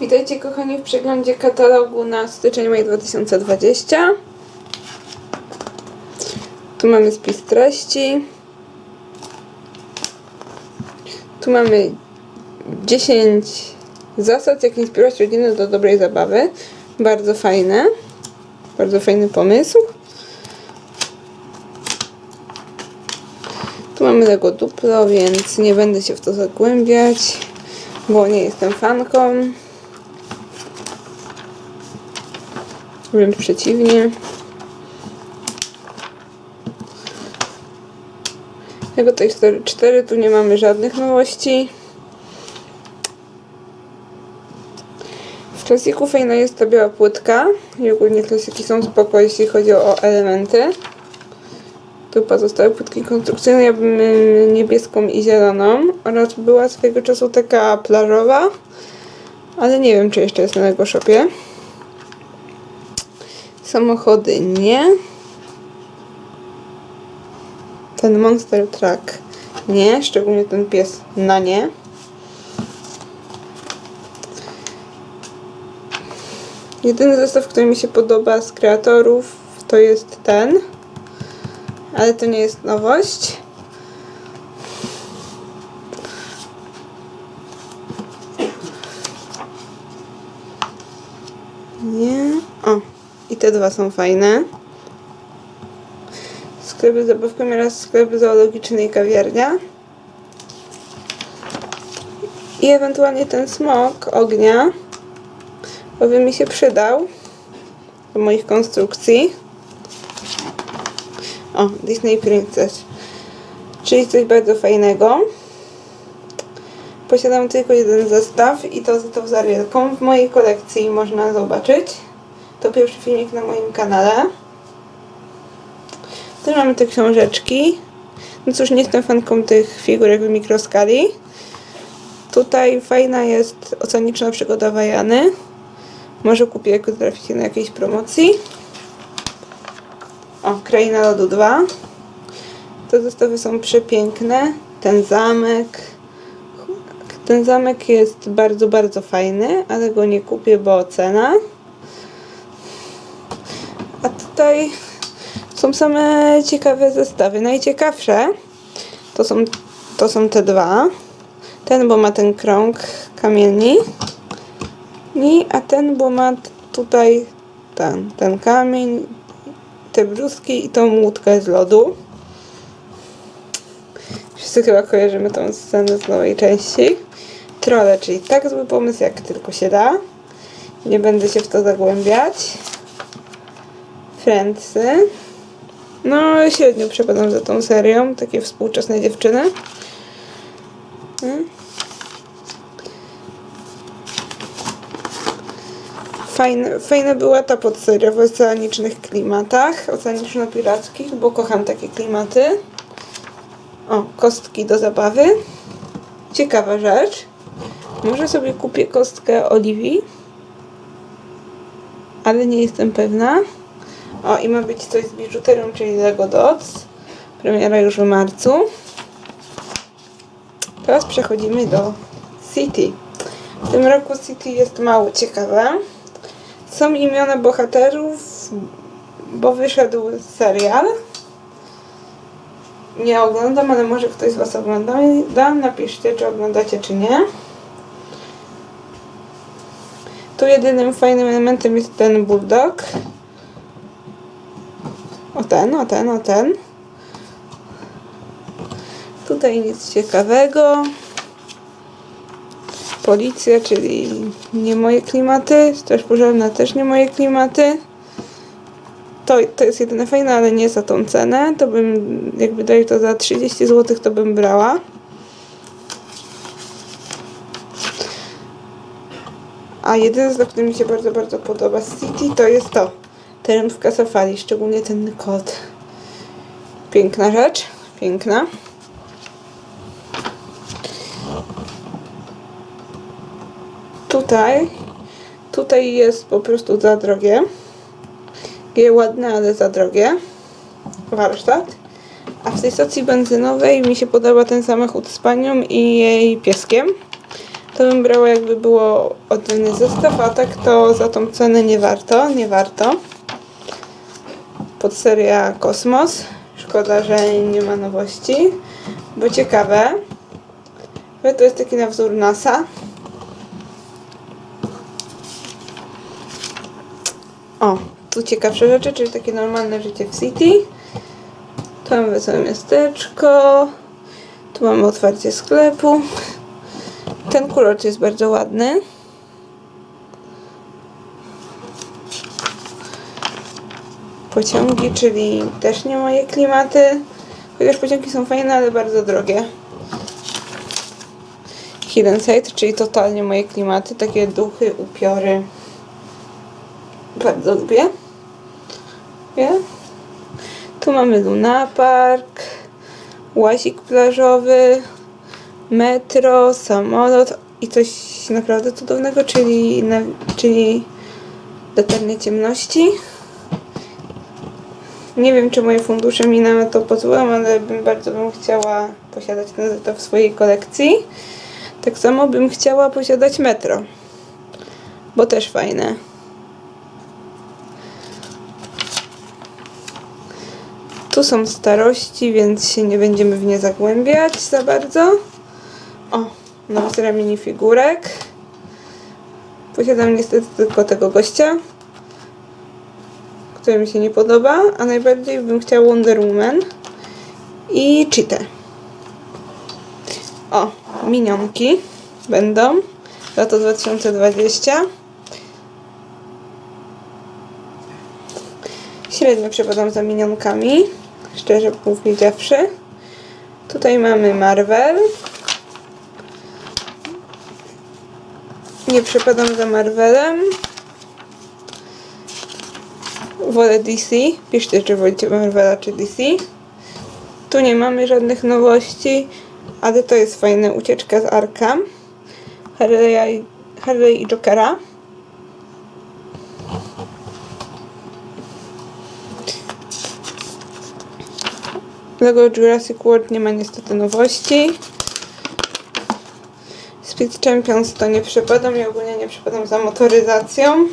Witajcie kochani w przeglądzie katalogu na styczeń maj 2020. Tu mamy spis treści. Tu mamy 10 zasad, jak inspirować rodzinę do dobrej zabawy. Bardzo fajne. Bardzo fajny pomysł. Tu mamy Lego Duplo, więc nie będę się w to zagłębiać, bo nie jestem fanką. Wręcz przeciwnie. Toy Story 4, tu nie mamy żadnych nowości. W klasiku fajna jest ta biała płytka i ogólnie klasiki są spoko, jeśli chodzi o elementy. Tu pozostałe płytki konstrukcyjne, ja bym y, niebieską i zieloną oraz była swojego czasu taka plażowa, ale nie wiem czy jeszcze jest na Lego Shopie. Samochody nie. Ten Monster Truck nie, szczególnie ten pies na nie. Jedyny zestaw, który mi się podoba z kreatorów to jest ten. Ale to nie jest nowość. Nie. O, i te dwa są fajne. Sklepy z zabawkami oraz sklepy zoologiczny i kawiarnia. I ewentualnie ten smok ognia, bo by mi się przydał do moich konstrukcji. O, Disney Princess. Czyli coś bardzo fajnego. Posiadam tylko jeden zestaw i to z Arielką. W mojej kolekcji można zobaczyć. To pierwszy filmik na moim kanale. Tu mamy te książeczki. No cóż, nie jestem fanką tych figurek w mikroskali. Tutaj fajna jest oceaniczna przygoda Wajany. Może kupię, jak traficie na jakiejś promocji. O, Kraina Lodu 2. Te zestawy są przepiękne. Ten zamek. Ten zamek jest bardzo, bardzo fajny, ale go nie kupię, bo cena. A tutaj są same ciekawe zestawy. Najciekawsze to są, to są te dwa. Ten, bo ma ten krąg kamieni. I, a ten, bo ma tutaj ten, ten kamień, te brzuski i tą łódkę z lodu. Wszyscy chyba kojarzymy tą scenę z nowej części. Trolle, czyli tak zły pomysł, jak tylko się da. Nie będę się w to zagłębiać. Friendsy. No, średnio przepadam za tą serią. Takie współczesne dziewczyny. Fajne, fajna była ta podseria w oceanicznych klimatach, oceaniczno-pirackich, bo kocham takie klimaty. O, kostki do zabawy. Ciekawa rzecz. Może sobie kupię kostkę Oliwii, ale nie jestem pewna. O, i ma być coś z biżuterią, czyli Lego Dots. Premiera już w marcu. Teraz przechodzimy do City. W tym roku City jest mało ciekawe. Są imiona bohaterów, bo wyszedł serial. Nie oglądam, ale może ktoś z Was ogląda. Dam, napiszcie, czy oglądacie, czy nie. Tu jedynym fajnym elementem jest ten bulldog. O ten, o ten, o ten. Tutaj nic ciekawego. Policja, czyli nie moje klimaty. Straż pożarna też nie moje klimaty. To, to jest jedyne fajne, ale nie za tą cenę. To bym, jakby dali to za 30 zł, to bym brała. A jedyny zestaw, który mi się bardzo, bardzo podoba z City, to jest to. Terenówka safari, szczególnie ten kot. Piękna rzecz, piękna. Tutaj, tutaj jest po prostu za drogie. Je ładne, ale za drogie. Warsztat. A w tej stacji benzynowej mi się podoba ten samochód z panią i jej pieskiem. to bym brała jakby było oddzielny zestaw, a tak to za tą cenę nie warto, nie warto. Podseria Kosmos. Szkoda, że nie ma nowości, bo ciekawe. To jest taki na wzór NASA. O, tu ciekawsze rzeczy, czyli takie normalne życie w City. Tu mamy wesołe miasteczko. Tu mamy otwarcie sklepu. Ten kulot jest bardzo ładny. Pociągi, czyli też nie moje klimaty. Chociaż pociągi są fajne, ale bardzo drogie. Hidden Side, czyli totalnie moje klimaty. Takie duchy, upiory. Bardzo lubię. Wie? Tu mamy Luna Park, łazik plażowy, metro, samolot i coś naprawdę cudownego, czyli, czyli latarnie ciemności. Nie wiem, czy moje fundusze mi na to pozwolą, ale bym bardzo bym chciała posiadać zestaw w swojej kolekcji. Tak samo bym chciała posiadać metro, bo też fajne. Tu są starości, więc się nie będziemy w nie zagłębiać za bardzo. O, seria minifigurek. Posiadam niestety tylko tego gościa, który mi się nie podoba, a najbardziej bym chciała Wonder Woman i Cheetah. O, minionki będą. Lato 2020. Średnio przepadam za minionkami, szczerze powiedziawszy. Tutaj mamy Marvel. Nie przepadam za Marvelem. Wolę DC. Piszcie, czy wolicie Marvela czy DC. Tu nie mamy żadnych nowości, ale to jest fajna ucieczka z Arkham. Harley, Harley i Jokera. Lego Jurassic World nie ma niestety nowości. Speed Champions to nie przepadam i ogólnie nie przepadam za motoryzacją.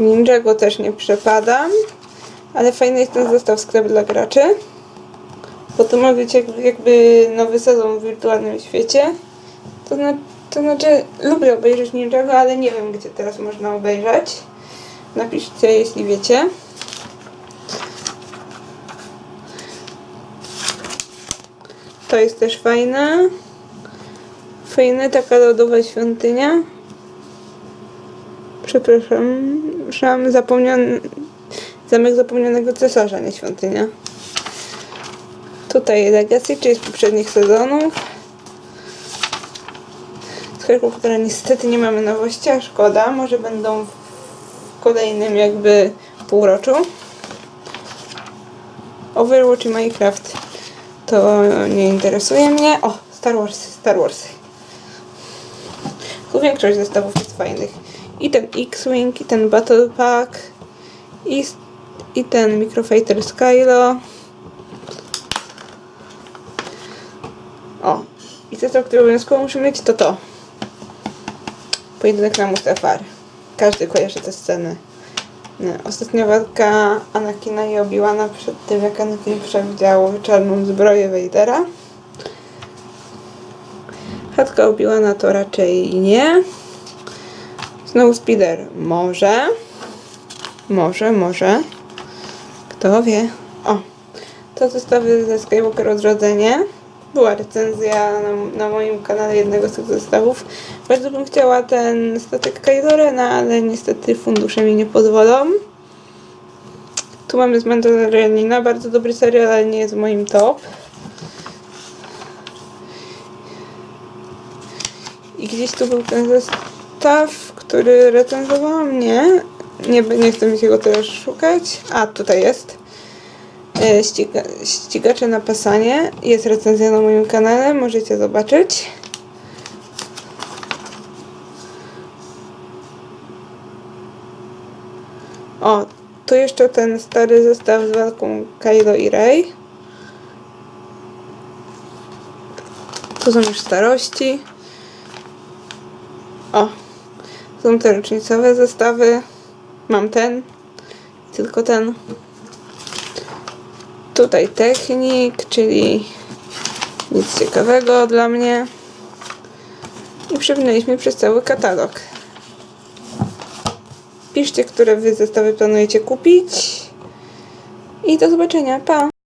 Ninjago też nie przepadam. Ale fajny jest ten zestaw sklep dla graczy. Bo to ma być jakby, jakby nowy sezon w wirtualnym świecie. To, zna, to znaczy, lubię obejrzeć Ninjago, ale nie wiem, gdzie teraz można obejrzeć. Napiszcie, jeśli wiecie. To jest też fajne. Fajne, taka lodowa świątynia. Przepraszam, zapomniany, zamek zapomnianego cesarza, nie świątynia. Tutaj Legacy, czyli z poprzednich sezonów. Harry Pottera niestety nie mamy nowości, a szkoda. Może będą w kolejnym jakby półroczu. Overwatch i Minecraft to nie interesuje mnie. O, Star Wars, Star Wars. Tu większość zestawów jest fajnych. I ten X-Wing, i ten Battle Pack, i, i ten Microfighter Skylo. O, i zestaw, który obowiązkowo muszę mieć, to to. Pojedynek na Mustafar. Każdy kojarzy tę scenę. Nie, Ostatnia walka Anakina i Obi-Wana przed tym, jak Anakin przewidział czarną zbroję Vadera. Chatka Obi-Wana to raczej nie. Znowu Speeder może. Może, może. Kto wie. O, to zestawy ze Skywalker Odrodzenie. Była recenzja na, na moim kanale jednego z tych zestawów. Bardzo bym chciała ten statek Kylo Rena, ale niestety fundusze mi nie pozwolą. Tu mamy z Mandalorianina, bardzo dobry serial, ale nie jest w moim top. I gdzieś tu był ten zestaw, który recenzowałam, nie? Nie, nie chcę mi się go teraz szukać. A, tutaj jest. E, Ściga, ścigacze na pasanie. Jest recenzja na moim kanale, możecie zobaczyć. O, tu jeszcze ten stary zestaw z walką Kylo i Rey. Tu są już starości. O, są te rocznicowe zestawy. Mam ten, tylko ten. Tutaj technik, czyli nic ciekawego dla mnie. I przewinęliśmy przez cały katalog. Piszcie, które wy zestawy planujecie kupić. I do zobaczenia. Pa!